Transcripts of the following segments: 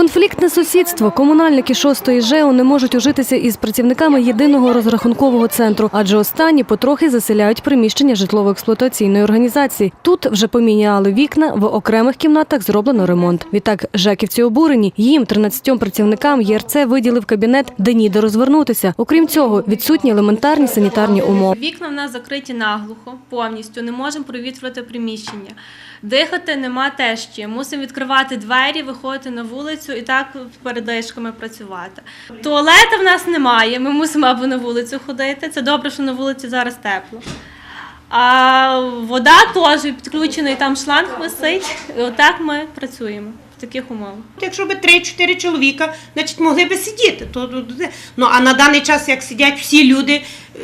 Конфліктне сусідство. Комунальники шостої ЖЕО не можуть ужитися із працівниками єдиного розрахункового центру, адже останні потрохи заселяють приміщення житлово-експлуатаційної організації. Тут вже поміняли вікна, в окремих кімнатах зроблено ремонт. Відтак жеківці обурені. Їм 13 працівникам ЄРЦ виділив кабінет, де ніде розвернутися. Окрім цього, відсутні елементарні санітарні умови. Вікна в нас закриті наглухо, повністю, не можемо провітрювати приміщення. Дихати нема теж чим. Мусимо відкривати двері, виходити на вулицю і так передишками працювати. Туалета в нас немає, ми мусимо або на вулицю ходити. Це добре, що на вулиці зараз тепло. А вода теж підключений там шланг висить. І отак ми працюємо в таких умовах. Якщо би 3-4 чоловіка, значить могли би сидіти. То, то- то- ну, а на даний час, як сидять всі люди, е,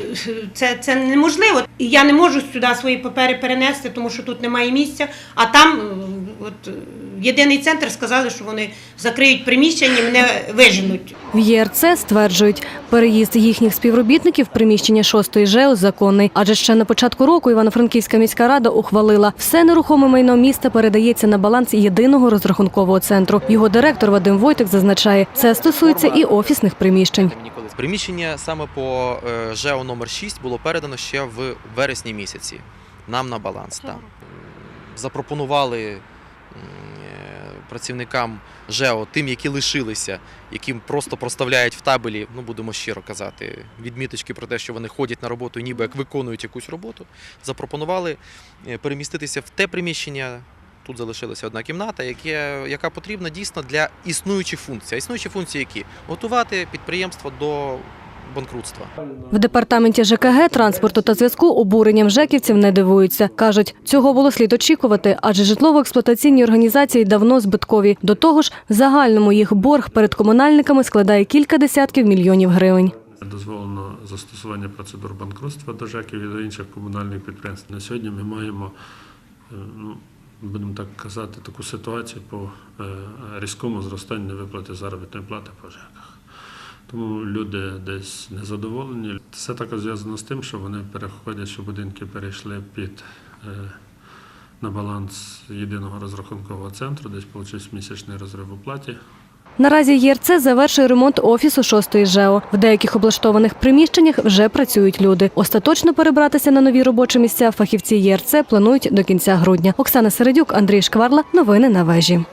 це, це неможливо. І я не можу сюди свої папери перенести, тому що тут немає місця. А там, е, от, єдиний центр сказали, що вони закриють приміщення і мене виженуть. В ЄРЦ стверджують, переїзд їхніх співробітників в приміщення шостої ЖЕО законний. Адже ще на початку року Івано-Франківська міська рада ухвалила, все нерухоме майно міста передається на баланс єдиного розрахункового центру. Його директор Вадим Войтик зазначає, це стосується і офісних приміщень. Приміщення саме по е, ЖЕО номер 6 було передано ще в вересні місяці. Нам на баланс. Так. Запропонували е, працівникам ЖЕО, тим, які лишилися, яким просто проставляють в табелі, ну будемо щиро казати, відміточки про те, що вони ходять на роботу, ніби як виконують якусь роботу. Запропонували е, переміститися в те приміщення. Тут залишилася одна кімната, яке, яка потрібна дійсно для існуючих функцій. А існуючі функції які? Готувати підприємство до банкрутства. В департаменті ЖКГ, транспорту та зв'язку обуренням жеківців не дивуються. Кажуть, цього було слід очікувати, адже житлово-експлуатаційні організації давно збиткові. До того ж, в загальному їх борг перед комунальниками складає кілька десятків мільйонів гривень. Дозволено застосування процедур банкрутства до ЖЕКів і до інших комунальних підприємств. На сьогодні ми маємо, е, ну, будемо так казати, таку ситуацію по е, різкому зростанню виплати заробітної плати по ЖЕКах. Тому люди десь незадоволені. Це також зв'язано з тим, що вони переходять, що будинки перейшли під е, на баланс єдиного розрахункового центру, десь получився місячний розрив у платі. Наразі ЄРЦ завершує ремонт офісу шостої ЖЕО. В деяких облаштованих приміщеннях вже працюють люди. Остаточно перебратися на нові робочі місця фахівці ЄРЦ планують до кінця грудня. Оксана Середюк, Андрій Шкварла. Новини на вежі.